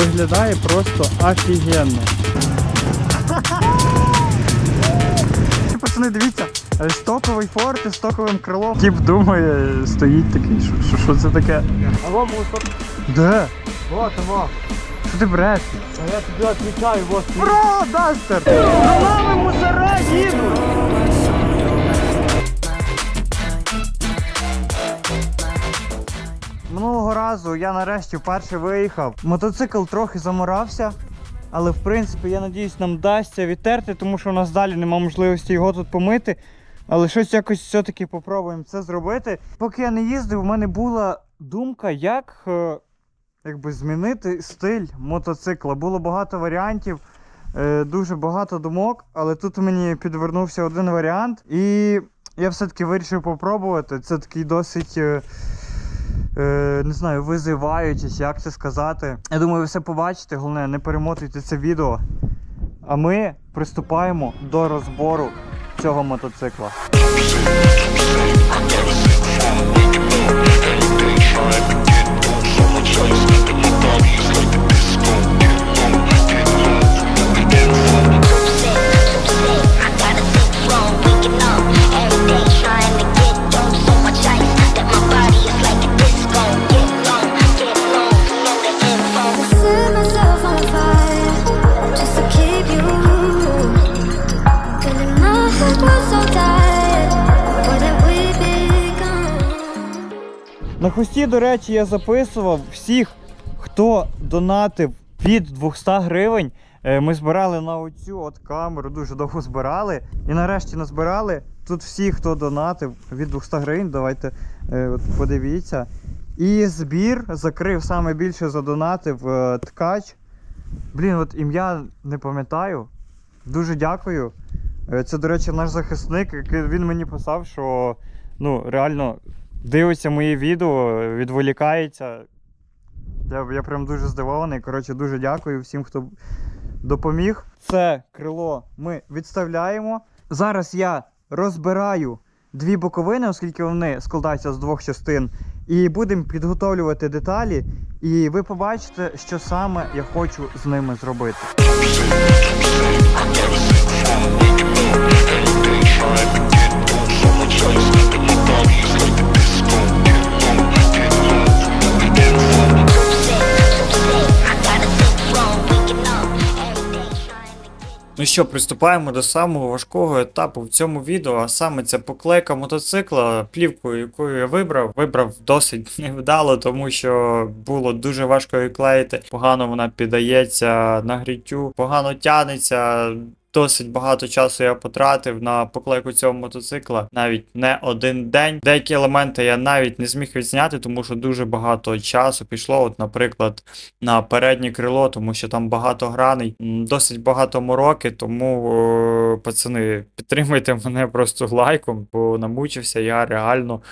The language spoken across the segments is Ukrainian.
виглядає просто офігенно. Пацани, дивіться, е, стоковий форт із стоковим крилом. Тіп думає, стоїть такий, що, що, що це таке? Алло, мусор. Де? Вот, вот. Що ти бреш? А я тобі отвечаю, вот. Бро, Дастер! За нами мусора їдуть! Минулого разу я нарешті вперше виїхав. Мотоцикл трохи заморався, але в принципі я надіюсь нам вдасться відтерти, тому що у нас далі немає можливості його тут помити. Але щось якось все-таки попробуємо це зробити. Поки я не їздив, у мене була думка, як е, якби змінити стиль мотоцикла. Було багато варіантів, е, дуже багато думок, але тут мені підвернувся один варіант, і я все-таки вирішив попробувати. Це такий досить. Е, не знаю, визиваючись, як це сказати. Я думаю, ви все побачите. Головне, не перемотуйте це відео. А ми приступаємо до розбору цього мотоцикла. На хості, до речі, я записував всіх, хто донатив від 200 гривень. Е, Ми збирали на оцю от камеру, дуже довго збирали. І нарешті назбирали. Тут всі, хто донатив від 200 гривень, давайте е, от подивіться. І збір закрив саме більше задонатив е, ткач. Блін, от ім'я не пам'ятаю. Дуже дякую. Це, до речі, наш захисник, він мені писав, що ну, реально дивиться мої відео, відволікається. Я, я прям дуже здивований. Коротше, дуже дякую всім, хто допоміг. Це крило ми відставляємо. Зараз я розбираю дві боковини, оскільки вони складаються з двох частин. І будемо підготовлювати деталі. І ви побачите, що саме я хочу з ними зробити. I Ну що, приступаємо до самого важкого етапу в цьому відео, а саме це поклейка мотоцикла, плівкою, якою я вибрав. Вибрав досить невдало, тому що було дуже важко її клеїти. Погано вона піддається нагріттю, погано тянеться. Досить багато часу я потратив на поклейку цього мотоцикла, навіть не один день. Деякі елементи я навіть не зміг відзняти, тому що дуже багато часу пішло. От, наприклад, на переднє крило, тому що там багато граней, досить багато мороки, тому пацани, підтримуйте мене просто лайком, бо намучився я реально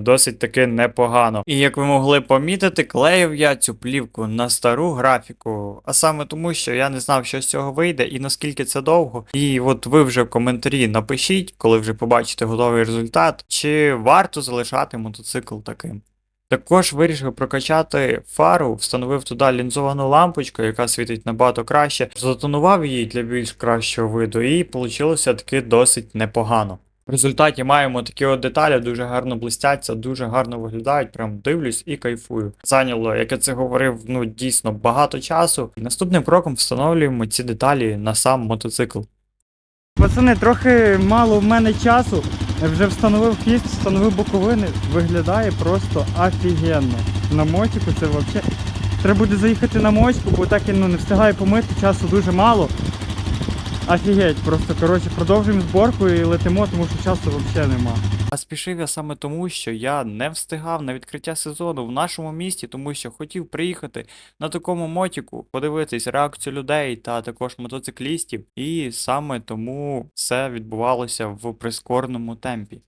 досить таки непогано. І як ви могли помітити, клеїв я цю плівку на стару графіку, а саме тому, що я не знав, що з цього вийде і наскільки це довго. І от ви вже в коментарі напишіть, коли вже побачите готовий результат, чи варто залишати мотоцикл таким. Також вирішив прокачати фару, встановив туди лінзовану лампочку, яка світить набагато краще, затонував її для більш кращого виду, і вийшло таки досить непогано. В результаті маємо такі от деталі, дуже гарно блистяться, дуже гарно виглядають, прям дивлюсь і кайфую. Зайняло, як я це говорив, ну дійсно багато часу. Наступним кроком встановлюємо ці деталі на сам мотоцикл. Пацани, трохи мало в мене часу. Я Вже встановив хіст, встановив боковини. Виглядає просто офігенно. На мотику це взагалі. Треба буде заїхати на мочку, бо так я ну, не встигаю помити, часу дуже мало. Офігеть, просто коротше продовжуємо зборку і летимо, тому що часу взагалі нема. А спішив я саме тому, що я не встигав на відкриття сезону в нашому місті, тому що хотів приїхати на такому мотіку, подивитись реакцію людей та також мотоциклістів, і саме тому все відбувалося в прискорному темпі.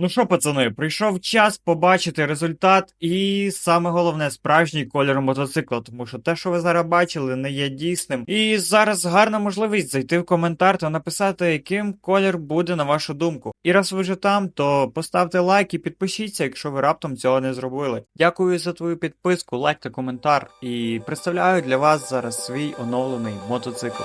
Ну що, пацани, прийшов час побачити результат і саме головне справжній колір мотоцикла, тому що те, що ви зараз бачили, не є дійсним. І зараз гарна можливість зайти в коментар та написати, яким колір буде на вашу думку. І раз ви вже там, то поставте лайк і підпишіться, якщо ви раптом цього не зробили. Дякую за твою підписку, лайк та коментар. І представляю для вас зараз свій оновлений мотоцикл.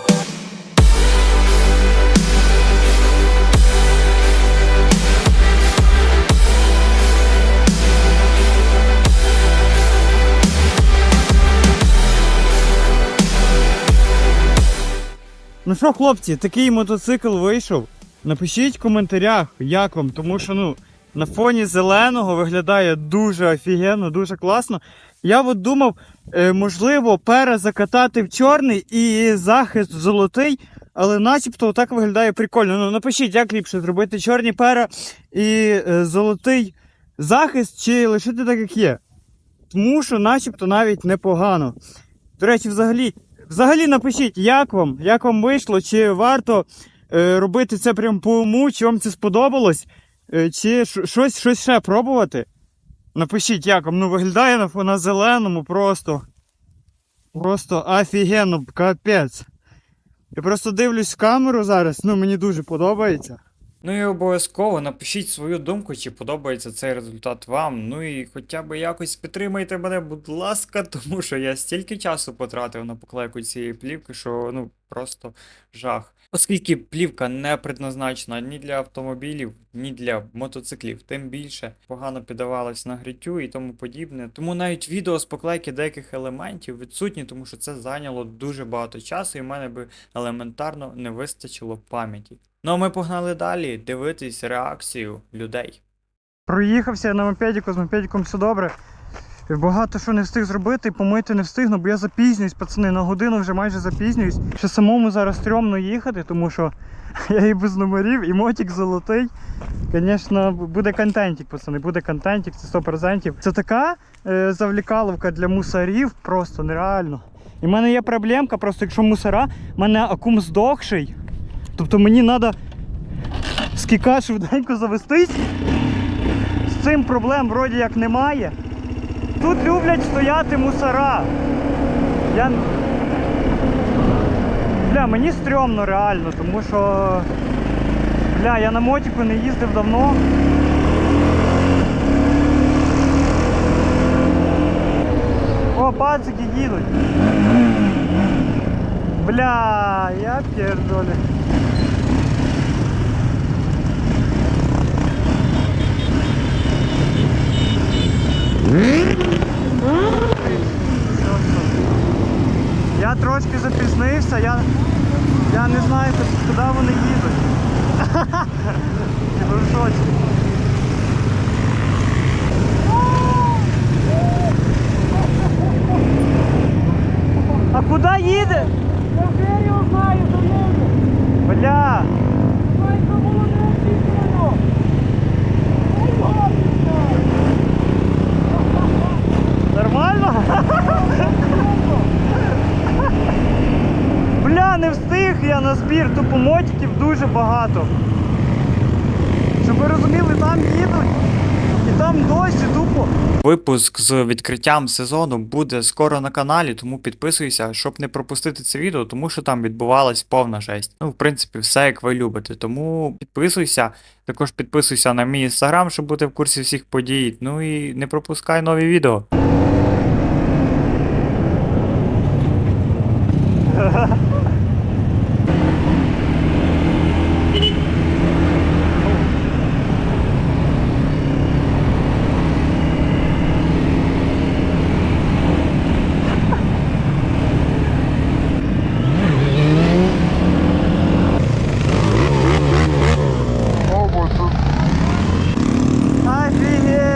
Ну що, хлопці, такий мотоцикл вийшов. Напишіть в коментарях, як вам, тому що ну, на фоні зеленого виглядає дуже офігенно, дуже класно. Я от думав, е, можливо, перезакатати в чорний і захист в золотий, але начебто так виглядає прикольно. Ну, напишіть, як ліпше зробити чорні пера і е, золотий захист, чи лишити так, як є. Тому що начебто навіть непогано. До речі, взагалі, взагалі напишіть, як вам, як вам вийшло, чи варто е, робити це прям по уму, чи вам це сподобалось, е, чи щось, щось ще пробувати. Напишіть, як вам ну, виглядає на, на зеленому просто. Просто офігенно, капець. Я просто дивлюсь в камеру зараз, ну мені дуже подобається. Ну і обов'язково напишіть свою думку, чи подобається цей результат вам. Ну і хоча б якось підтримайте мене, будь ласка, тому що я стільки часу потратив на поклейку цієї плівки, що ну просто жах. Оскільки плівка не предназначена ні для автомобілів, ні для мотоциклів, тим більше погано піддавалась нагріттю і тому подібне. Тому навіть відео з поклейки деяких елементів відсутні, тому що це зайняло дуже багато часу, і в мене би елементарно не вистачило пам'яті. Ну а ми погнали далі дивитись реакцію людей. Проїхався на мопедіку, з мопедіком все добре. Багато що не встиг зробити, помити не встигну, бо я запізнююсь, пацани, на годину вже майже запізнююсь. Ще самому зараз стрьомно їхати, тому що я і без номерів, і мотик золотий. Звісно, буде контентик, пацани, буде контентик, це 100%. Це така е, завлікаловка для мусорів, просто нереально. І в мене є проблемка, просто якщо мусора, в мене акум здохший. Тобто мені треба скіка швиденько завестись. З цим проблем вроді як немає. Тут люблять стояти мусора. Я... Бля, мені стрьомно реально, тому що. Бля, я на мотику не їздив давно. О, пацики їдуть. Бля, я пердолю. Я трошки запізнився, я, я не знаю, куди вони їдуть. Я в шоці. А куди їде? Я вже його знаю, за. Бля, Знаю, що було не очікувано. Ой, гадно. нормально? Бля, не встиг я на збір, тупо мотиків дуже багато. Щоб ви розуміли, там їдуть. І там досі тупо. Випуск з відкриттям сезону буде скоро на каналі, тому підписуйся, щоб не пропустити це відео, тому що там відбувалась повна жесть. Ну, в принципі, все як ви любите. Тому підписуйся. Також підписуйся на мій інстаграм, щоб бути в курсі всіх подій. Ну і не пропускай нові відео. Офігеть!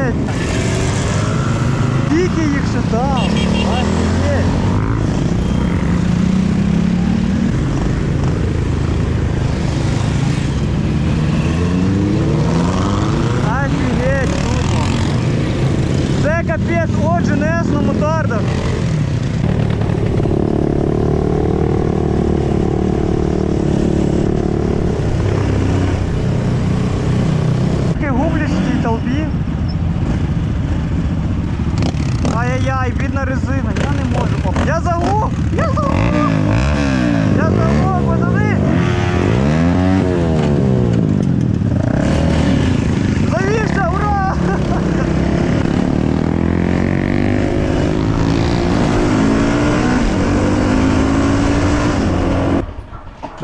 замок! Я замок! Я замок, пацани! Завівся, ура!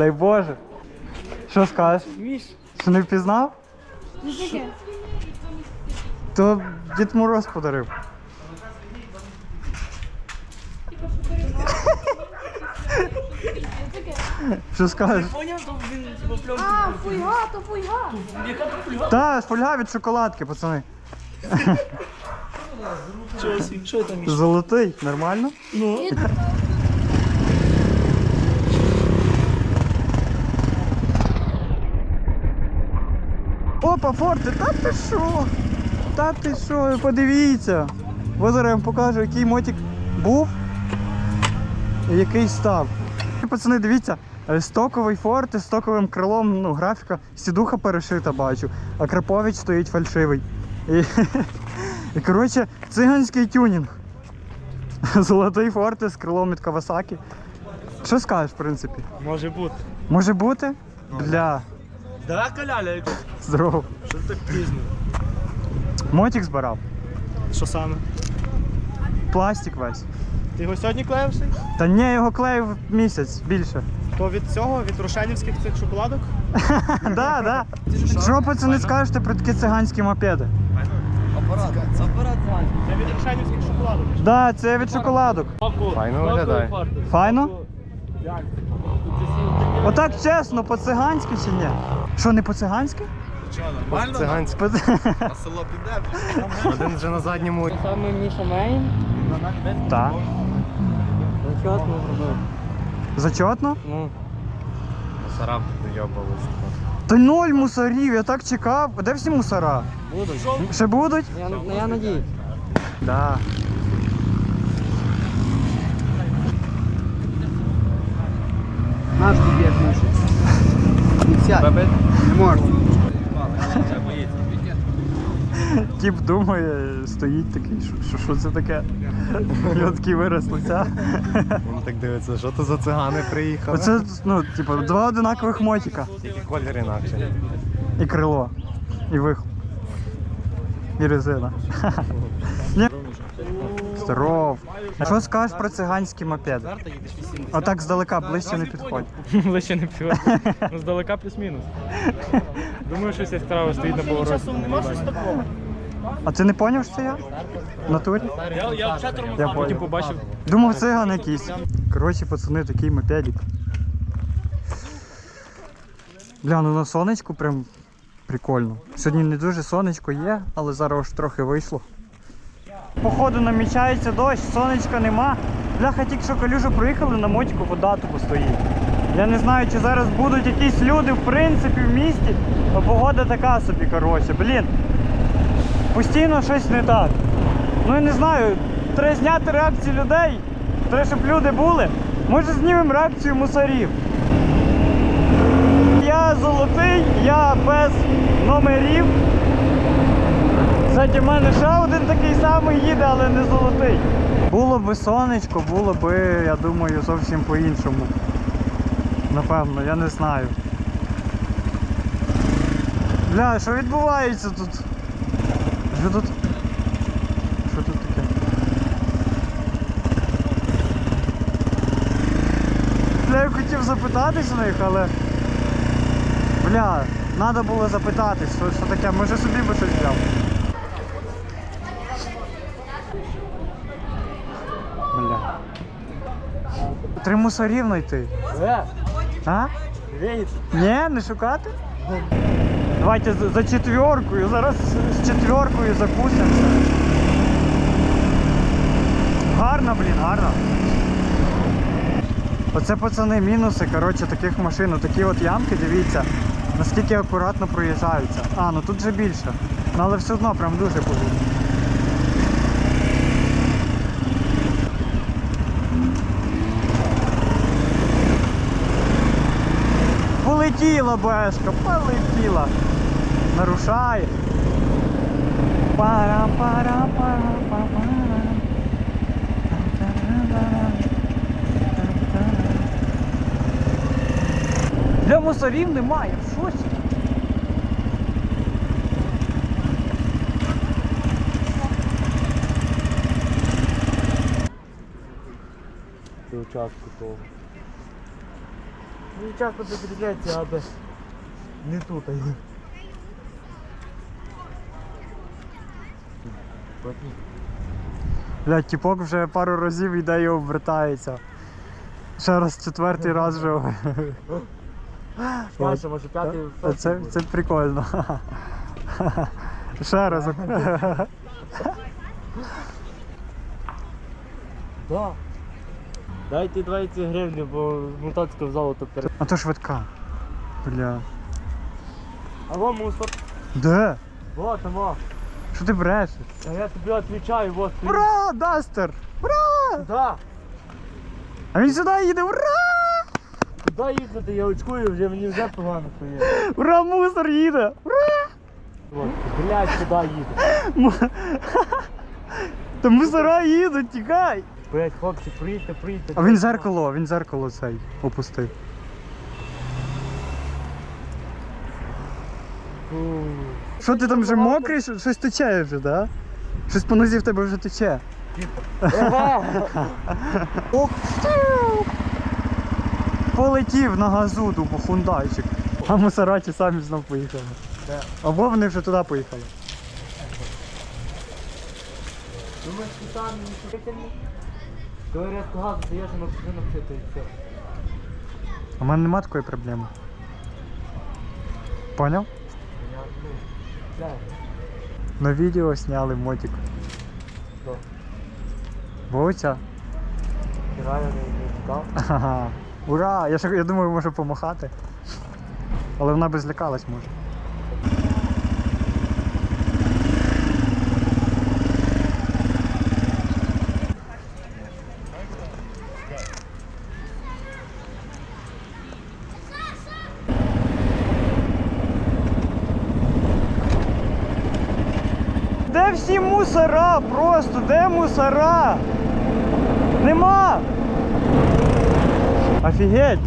Дай Боже. Що скажеш? Міш. Що не впізнав? То Дід Мороз подарив. Що скажеш? Поняв, то він типу. А, фуйга, то фуйга. Яка то фульга? Та, фольга від шоколадки, пацани. Чого там Золотий, нормально? Ну. Опа, форти, та ти що? Та ти що, подивіться. Зараз я вам покажу, який мотик був і який став. Пацани, дивіться, е, стоковий форт із стоковим крилом, ну, графіка, сідуха перешита, бачу, а Крапович стоїть фальшивий. І, і коротше, циганський тюнінг. Золотий форт із крилом від Кавасакі. Що скажеш, в принципі? Може бути. Може бути? Бля, Да, каляля, здорово. що ти так пізно? Мотик збирав. Що саме? Пластик весь. Ти його сьогодні клеївся? Та ні, його клеїв місяць більше. То від цього, від рошенівських цих шоколадок? Да, да. Що пацани скажете про такі циганські мопеди? Це від рошенівських шоколадок. Да, це від шоколадок. Файно виглядає. Файно? Отак чесно, по-циганськи чи ні? Що, не по-циганськи? Циганське. По- село піде. Один вже на задньому. Саме Міша Мейн. Так. Зачетно зробив. Зачетно? Ну. Мусора доєбались. Та ноль мусорів, я так чекав. Де всі мусора? Будуть. Ще будуть? Я, я надіюсь. Да. Наш сядь. Не можна. Тіп думає, стоїть такий, що, що, це таке? Його такий вираз лиця. Він так дивиться, що то за цигани приїхали. Оце, ну, типу, два одинакових мотика. Тільки колір інакше. І крило. І вихлоп. І резина. Здоров. А що скажеш про циганські мопеди? Отак здалека, ближче не підходь. Ближче не піла. Ну, здалека плюс-мінус. Думаю, щось яскраве стоїть на повороті. Нема щось такого. А ти не поняв, що це я? В натурі? Я, Я Потім побачив. Думав, циган якийсь. Коротше, пацани, такий мопедик. Бля, ну на сонечку прям прикольно. Сьогодні не дуже сонечко є, але зараз трохи вийшло. Походу намічається дощ, сонечка нема. Бляха, тільки що калюжу проїхали, на мотику вода тупо стоїть. Я не знаю, чи зараз будуть якісь люди в принципі в місті, бо погода така собі, коротше. Блін. Постійно щось не так. Ну я не знаю, треба зняти реакцію людей. Треба, щоб люди були. Може знімемо реакцію мусорів. Я золотий, я без номерів. Кстати, в мене ще один такий самий їде, але не золотий. Було би сонечко, було би, я думаю, зовсім по-іншому. Напевно, я не знаю. Бля, що відбувається тут? Що тут? Що тут таке? Бля, я хотів запитатись у них, але. Бля, треба було запитатись, що, що таке, може собі би щось взяв. Три мусорів знайти. А? Ні, не шукати? Давайте за, за четверкою. Зараз з четверкою закусимося. Гарно, блін, гарно. Оце пацани мінуси, коротше, таких машин, такі от ямки, дивіться, наскільки акуратно проїжджаються. А, ну тут же більше. Ну але все одно прям дуже повільно. Полетіла бешка, полетіла. Нарушає. пара пара Для мусорів немає, щось. Ти участку того. Часто підрізається, аби не тут. Блядь, тіпок вже пару разів йде і обвертається. Ще раз четвертий раз вже. Перше, може п'ятий. Це, це, це прикольно. Ще раз. Да. Дайте 20 гривень, бо мотоцикл золото перед. А то швидка. Бля. Алло, мусор. Де? Вот, вот. Що ти брешеш? А я тобі відповідаю, вот. ти. Ура! Дастер! Ура! Да. А він сюди їде! Ура! Куди їхати? Я очкую, вже мені вже погано стає. Ура, мусор їде! Ура! Вот, блядь, куди їде? М- Та мусора їдуть, тікай! Блядь, хлопці, приїдьте, приїдьте. А він зеркало, він зеркало цей опустив. Що ти там вже мокрий? Що- Щось тече вже, да? Щось по нозі в тебе вже тече. Полетів на газу, думаю, хундайчик. А мусораті самі знов поїхали. Або вони вже туди поїхали. Думаєш, ти там не? Коли резко газу даєш, воно повинно вчити і все. У мене нема такої проблеми. Поняв? Я, ну, да. На відео зняли мотик. Що? Вовця. Реально не, не чекав? Ага. Ура! Я, ще, я думаю, може помахати. Але вона би злякалась може. Де всі мусора? Просто де мусора? Нема! Офігеть!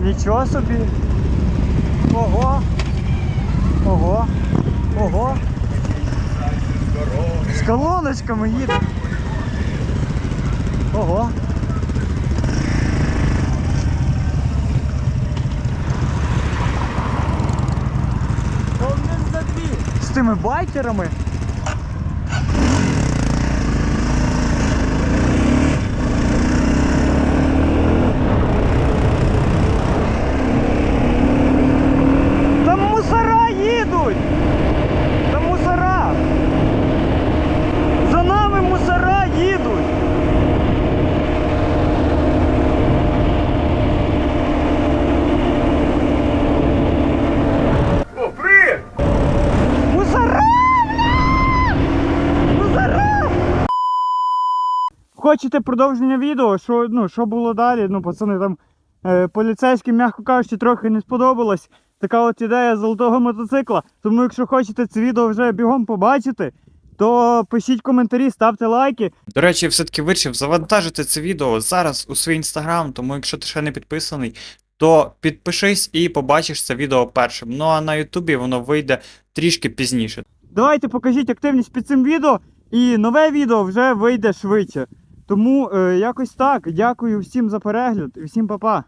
Нічого собі! Ого! Ого! Ого! З колоночками їде! Ого! З тими байкерами! Там мусора їдуть! Там мусора! За нами мусора їдуть! Мусора! Мусора! Хочете продовження відео? Що, ну, що було далі? Ну, пацани, там е, поліцейським, м'яко кажучи, трохи не сподобалось. Така от ідея золотого мотоцикла. Тому, якщо хочете це відео вже бігом побачити, то пишіть коментарі, ставте лайки. До речі, я все-таки вирішив завантажити це відео зараз у свій інстаграм, тому якщо ти ще не підписаний, то підпишись і побачиш це відео першим. Ну а на Ютубі воно вийде трішки пізніше. Давайте покажіть активність під цим відео, і нове відео вже вийде швидше. Тому е, якось так. Дякую всім за перегляд і всім па-па.